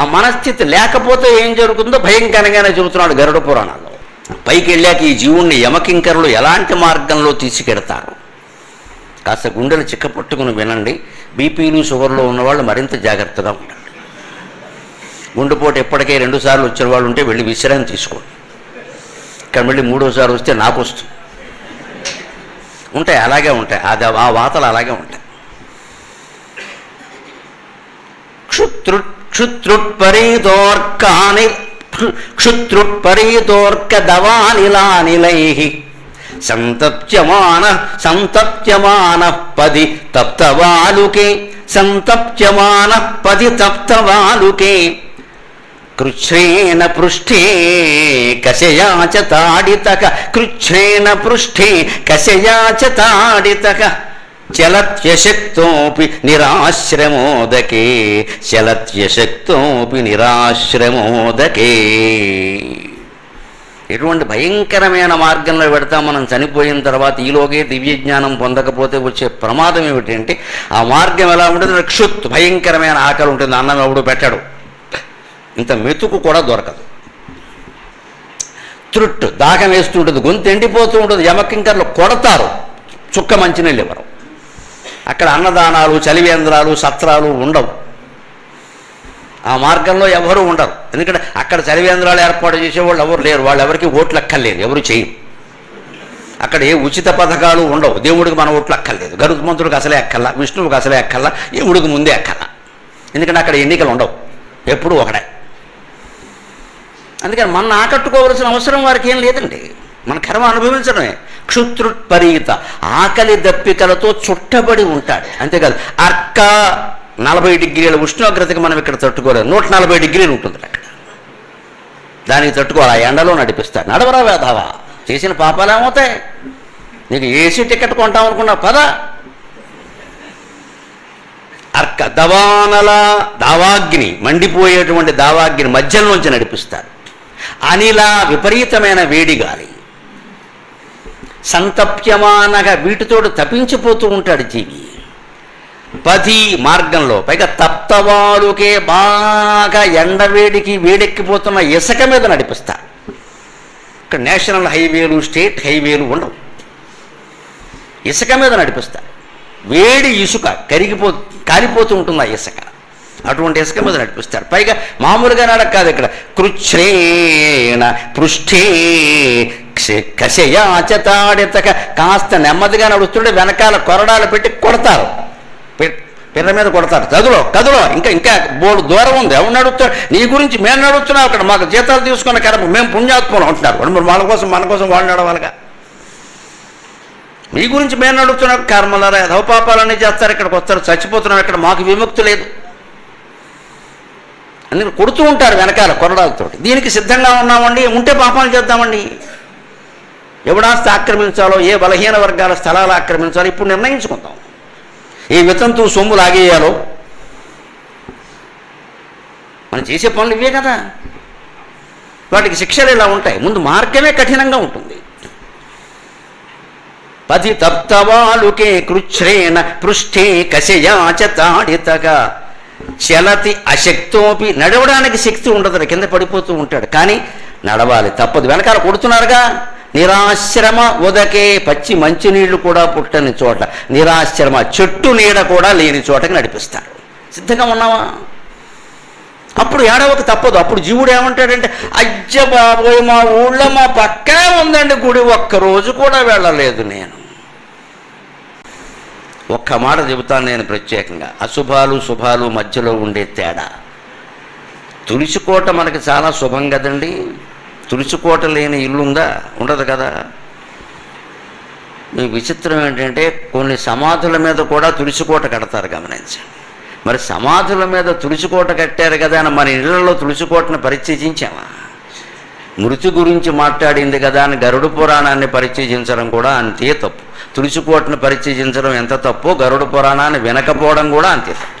ఆ మనస్థితి లేకపోతే ఏం జరుగుతుందో భయంకరంగానే చెబుతున్నాడు గరుడ పురాణాల్లో పైకి వెళ్ళాక ఈ జీవుణ్ణి యమకింకరులు ఎలాంటి మార్గంలో తీసుకెడతారు? కాస్త గుండెలు చిక్కపట్టుకుని వినండి. బీపీలు షుగర్లో ఉన్నవాళ్ళు మరింత జాగ్రత్తగా ఉండండి గుండెపోటు ఎప్పటికే రెండు సార్లు వచ్చిన వాళ్ళు ఉంటే వెళ్ళి విశ్రాంతి తీసుకోండి. ఇక్కడ మళ్ళీ మూడోసారి వస్తే నాకు వస్తుంది. ఉంటాయి అలాగే ఉంటాయి. అది ఆ వాతలు అలాగే ఉంటాయి. క్షుత్రు క్షుత్రుట్పరీతోర్కాని క్షుత్రుట్పరీతోర్క దవానిలానిలై సంతప్త్యమాన సంతప్యమాన పది తప్తవాలుకే సంతప్త్యమాన పది తప్తవాలుకే కృచ్ఛ్రేణ పృష్ఠే కశయాచ తాడితక కృచ్ఛ్రేణ పృష్ఠే కశయాచ తాడితక చలత్యశక్తోపి నిరాశ్రమోదకే చలత్యశక్తోపి నిరాశ్రమోదకే ఎటువంటి భయంకరమైన మార్గంలో పెడతాం మనం చనిపోయిన తర్వాత ఈలోగే దివ్య జ్ఞానం పొందకపోతే వచ్చే ప్రమాదం ఏమిటంటే ఆ మార్గం ఎలా ఉంటుంది రక్షుత్ భయంకరమైన ఆకలి ఉంటుంది అన్నం ఎవడు పెట్టాడు. ఇంత మెతుకు కూడా దొరకదు. త్రుట్టు దాహం వేస్తుంటుంది గొంతు ఎండిపోతూ ఉంటుంది యమకింకర్లు కొడతారు చుక్క మంచినీళ్ళు ఇవ్వరు. అక్కడ అన్నదానాలు చలివేంద్రాలు సత్రాలు ఉండవు. ఆ మార్గంలో ఎవరూ ఉండరు. ఎందుకంటే అక్కడ చలివేంద్రాలు ఏర్పాటు చేసేవాళ్ళు ఎవరు లేరు. వాళ్ళు ఎవరికి ఓట్లు అక్కర్లేదు ఎవరు చేయరు అక్కడ ఏ ఉచిత పథకాలు ఉండవు. దేవుడికి మన ఓట్లు అక్కర్లేదు గరుత్మంతుడికి అసలే అక్కర్లా. విష్ణువుకి అసలే అక్కర్లా. యముడికి ముందే అక్కర్లా. ఎందుకంటే అక్కడ ఎన్నికలు ఉండవు. ఎప్పుడూ ఒకడే అందుకని మన ఆకట్టుకోవలసిన అవసరం వారికి ఏం లేదండి. మన కర్మ అనుభవించడమే. క్షుత్రుత్పరీత ఆకలి దప్పికలతో చుట్టబడి ఉంటాడు. అంతేకాదు అర్క నలభై డిగ్రీల ఉష్ణోగ్రతకి మనం ఇక్కడ తట్టుకోలేదు నూట నలభై డిగ్రీలు ఉంటుంది అక్కడ. దానికి తట్టుకోవాలి. ఆ ఎండలో నడిపిస్తాడు. నడవరా వేధావా? చేసిన పాపాలు ఏమవుతాయి? నీకు ఏసీ టికెట్ కొంటాం అనుకున్నావు పద. అర్క దవానల దావాగ్ని మండిపోయేటువంటి దావాగ్ని మధ్యలోంచి నడిపిస్తారు అనిలా విపరీతమైన వేడి గాలి. సంతప్యమానగా వీటితోడు తప్పించిపోతూ ఉంటాడు జీవి. పది మార్గంలో పైగా తప్తవాలుకే బాగా ఎండవేడికి వేడెక్కిపోతున్న ఇసుక మీద నడిపిస్తా. ఇక్కడ నేషనల్ హైవేలు స్టేట్ హైవేలు ఉండవు. ఇసుక మీద నడిపిస్తా. వేడి ఇసుక కరిగిపో కాలిపోతూ ఉంటుంది ఆ ఇసుక. అటువంటి ఇసుక మీద నడిపిస్తారు పైగా మామూలుగా నడక కాదు ఇక్కడ. కృచ్ఛ్రేణ పృష్ఠే కషయాచతాడితక కాస్త నెమ్మదిగా నడుస్తుంటే వెనకాల కొరడాలు పెట్టి కొడతారు. పిల్ల మీద కొడతారు. చదువులో కదులో ఇంకా ఇంకా బోర్డు దూరం ఉంది. ఎవరు నడుస్తాడు నీ గురించి మేము నడుస్తున్నాం అక్కడ. మాకు జీతాలు తీసుకున్న కరప మేము పుణ్యాత్మలు అంటున్నారు. వాడు మరి మన కోసం మన కోసం వాళ్ళు నడవాలిగా? మీ గురించి మేము నడుస్తున్నాం. ఏదో పాపాలన్నీ చేస్తారు. ఇక్కడికి వస్తారు. చచ్చిపోతున్నారు ఇక్కడ మాకు విముక్తి లేదు. అందుకని కొడుతూ ఉంటారు వెనకాల కొరడాలతోటి. దీనికి సిద్ధంగా ఉన్నామండి. ఉంటే పాపాలు చేద్దామండి. ఎవడాస్తి ఆక్రమించాలో ఏ బలహీన వర్గాల స్థలాలు ఆక్రమించాలో ఇప్పుడు నిర్ణయించుకుందాం. ఏ వితంతు సొమ్ము లాగేయాలో మనం చేసే పనులు ఇవే కదా. వాటికి శిక్షలు ఇలా ఉంటాయి? ముందు మార్గమే కఠినంగా ఉంటుంది. పది తప్తవాలుకే కృచ్ఛ్రేణ పృష్ఠే కశయాచ తాడితగా. చలతి అశక్తోపి నడవడానికి శక్తి ఉండదు కింద పడిపోతూ ఉంటాడు. కానీ నడవాలి తప్పదు. వెనకాల కొడుతున్నారుగా. నిరాశ్రమ ఉదకే పచ్చి మంచినీళ్ళు కూడా పుట్టని చోట నిరాశ్రమ చెట్టు నీడ కూడా లేని చోటకి నడిపిస్తారు. సిద్ధంగా ఉన్నావా? అప్పుడు ఏడవక తప్పదు. అప్పుడు జీవుడు ఏమంటాడంటే అజ్జ బాబోయ్ మా ఊళ్ళో మా పక్కే ఉందండి గుడి ఒక్కరోజు కూడా వెళ్ళలేదు నేను. ఒక్క మాట చెబుతాను నేను ప్రత్యేకంగా. అశుభాలు శుభాలు మధ్యలో ఉండే తేడా. తులసికోట మనకి చాలా శుభం కదండి. తుడుచుకోట లేని ఇల్లు ఉందా ఉండదు కదా. మీ విచిత్రం ఏంటంటే కొన్ని సమాధుల మీద కూడా తుడుచుకోట కడతారు గమనించండి. మరి సమాధుల మీద తుడుచుకోట కట్టారు కదా అని మన ఇళ్ళలో తుడుచుకోటను పరిచయించామా? మృతి గురించి మాట్లాడింది కదా అని గరుడు పురాణాన్ని పరిచయించడం కూడా అంతే తప్పు. తుడుచుకోటను పరిచయించడం ఎంత తప్పో గరుడు పురాణాన్ని వినకపోవడం కూడా అంతే తప్పు.